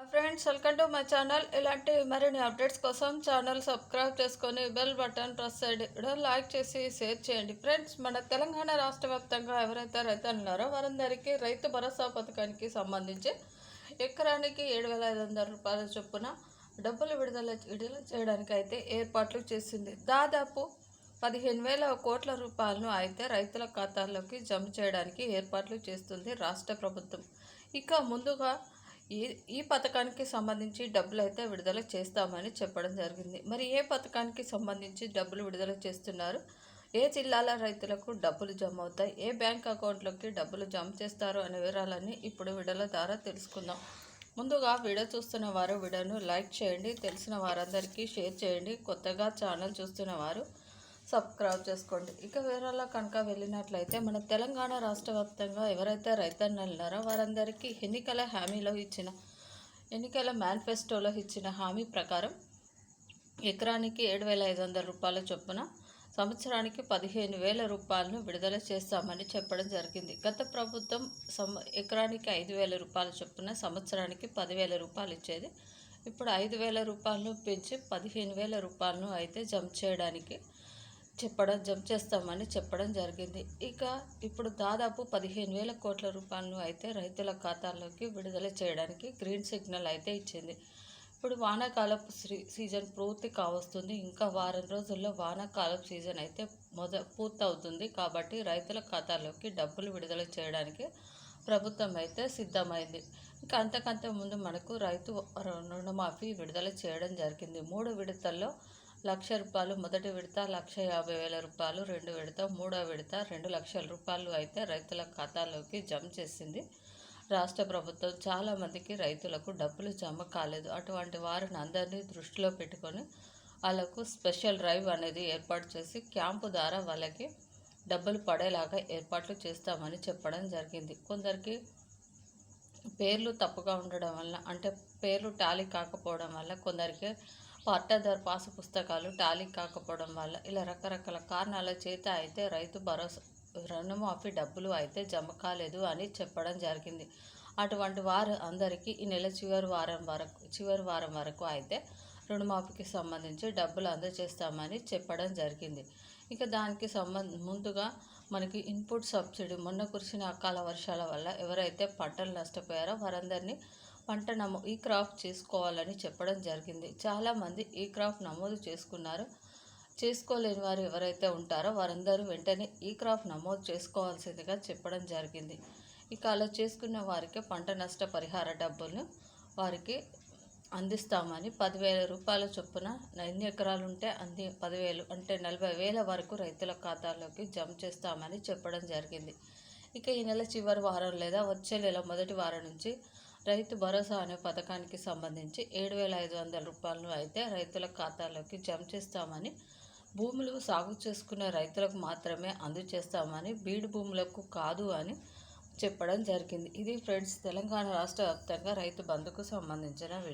Friends welcome to my channel ఇలాంటి మరిన్ని updates కోసం ఛానల్ సబ్స్క్రైబ్ చేసుకొని బెల్ బటన్ ప్రెస్ చేయడం లైక్ చేసి షేర్ చేయండి. ఫ్రెండ్స్ మన తెలంగాణ రాష్ట్ర వ్యాప్తంగా ఎవరైతే రైతులున్నారో వారందరికీ రైతు భరోసా పథకానికి సంబంధించి ఎకరానికి ఏడు వేల ఐదు వందల రూపాయల చొప్పున డబ్బులు విడుదల విడుదల చేయడానికి అయితే ఏర్పాట్లు చేసింది. దాదాపు పదిహేను వేల కోట్ల రూపాయలను అయితే రైతుల ఖాతాల్లోకి జమ చేయడానికి ఏర్పాట్లు చేస్తుంది రాష్ట్ర ప్రభుత్వం. ఇక ముందుగా ఈ ఈ పథకానికి సంబంధించి డబ్బులు అయితే విడుదల చేస్తామని చెప్పడం జరిగింది. మరి ఏ పథకానికి సంబంధించి డబ్బులు విడుదల చేస్తున్నారు? ఏ జిల్లాల రైతులకు డబ్బులు జమ అవుతాయి ఏ బ్యాంక్ అకౌంట్లోకి డబ్బులు జమ చేస్తారు అనే వివరాలన్నీ ఇప్పుడు విడుదల ద్వారా తెలుసుకుందాం. ముందుగా వీడియో చూస్తున్న వారు వీడియోను లైక్ చేయండి తెలిసిన వారందరికీ షేర్ చేయండి. కొత్తగా ఛానల్ చూస్తున్న వారు సబ్స్క్రైబ్ చేసుకోండి. ఇక వేరేలా కనుక వెళ్ళినట్లయితే మన తెలంగాణ రాష్ట్ర వ్యాప్తంగా ఎవరైతే రైతన్నలు ఉన్నారో వారందరికీ ఎన్నికల హామీలో ఇచ్చిన ఎన్నికల మేనిఫెస్టోలో ఇచ్చిన హామీ ప్రకారం ఎకరానికి ఏడు వేల ఐదు వందల రూపాయల చొప్పున సంవత్సరానికి పదిహేను వేల రూపాయలను విడుదల చేస్తామని చెప్పడం జరిగింది. గత ప్రభుత్వం సం ఎకరానికి ఐదు వేల రూపాయల చొప్పున సంవత్సరానికి పదివేల రూపాయలు ఇచ్చేది. ఇప్పుడు ఐదు వేల రూపాయలను పెంచి పదిహేను వేల రూపాయలను అయితే జమ చేయడానికి చెప్పడం జంప్ చేస్తామని చెప్పడం జరిగింది. ఇక ఇప్పుడు దాదాపు పదిహేను వేల కోట్ల రూపాయలను అయితే రైతుల ఖాతాల్లోకి విడుదల చేయడానికి గ్రీన్ సిగ్నల్ అయితే ఇచ్చింది. ఇప్పుడు వానాకాలపు సీజన్ పూర్తి కావస్తుంది. ఇంకా వారం రోజుల్లో వానాకాలపు సీజన్ అయితే మొద పూర్తవుతుంది. కాబట్టి రైతుల ఖాతాల్లోకి డబ్బులు విడుదల చేయడానికి ప్రభుత్వం అయితే సిద్ధమైంది. ఇంకా అంతకంటే ముందు మనకు రైతు రుణమాఫీ విడుదల చేయడం జరిగింది. మూడు విడతల్లో లక్ష రూపాయలు మొదటి విడత లక్ష యాభై వేల రూపాయలు రెండు విడత మూడో విడత రెండు లక్షల రూపాయలు అయితే రైతుల ఖాతాలోకి జమ చేసింది. రాష్ట్ర ప్రభుత్వం చాలామందికి రైతులకు డబ్బులు జమ కాలేదు. అటువంటి వారిని అందరినీ దృష్టిలో పెట్టుకొని వాళ్ళకు స్పెషల్ డ్రైవ్ అనేది ఏర్పాటు చేసి క్యాంపు ద్వారా వాళ్ళకి డబ్బులు పడేలాగా ఏర్పాట్లు చేస్తామని చెప్పడం జరిగింది. కొందరికి పేర్లు తప్పుగా ఉండడం వల్ల అంటే పేర్లు టాలీ కాకపోవడం వల్ల కొందరికి పట్టాదారు పాసు పుస్తకాలు టాలీ కాకపోవడం వల్ల ఇలా రకరకాల కారణాల చేత అయితే రైతు భరోసా రుణమాఫీ డబ్బులు అయితే జమ కాలేదు అని చెప్పడం జరిగింది. అటువంటి వారు అందరికీ ఈ నెల చివరి వారం వరకు చివరి వారం వరకు అయితే రుణమాఫీకి సంబంధించి డబ్బులు అందజేస్తామని చెప్పడం జరిగింది. ఇక దానికి సంబంధ ముందుగా మనకి ఇన్పుట్ సబ్సిడీ మొన్న కురిసిన అకాల వర్షాల వల్ల ఎవరైతే పంటలు నష్టపోయారో వారందరినీ పంట నమో ఈ క్రాప్ చేసుకోవాలని చెప్పడం జరిగింది. చాలామంది ఈ క్రాప్ నమోదు చేసుకున్నారు. చేసుకోలేని వారు ఎవరైతే ఉంటారో వారందరూ వెంటనే ఈ క్రాప్ నమోదు చేసుకోవాల్సిందిగా చెప్పడం జరిగింది. ఇక అలా చేసుకున్న వారికి పంట నష్ట పరిహార డబ్బులను వారికి అందిస్తామని పదివేల రూపాయల చొప్పున ఎన్ని ఎకరాలు ఉంటే అంది పదివేలు అంటే నలభై వేల వరకు రైతుల ఖాతాలోకి జమ చేస్తామని చెప్పడం జరిగింది. ఇక ఈ నెల చివరి వారం లేదా వచ్చే నెల మొదటి వారం నుంచి రైతు భరోసా అనే పథకానికి సంబంధించి ఏడు వేల ఐదు వందల రూపాయలను అయితే రైతుల ఖాతాలోకి జమ చేస్తామని భూములు సాగు చేసుకునే రైతులకు మాత్రమే అందజేస్తామని బీడు భూములకు కాదు అని చెప్పడం జరిగింది. ఇది ఫ్రెండ్స్ తెలంగాణ రాష్ట్ర వ్యాప్తంగా రైతు బంధుకు సంబంధించిన వీడియో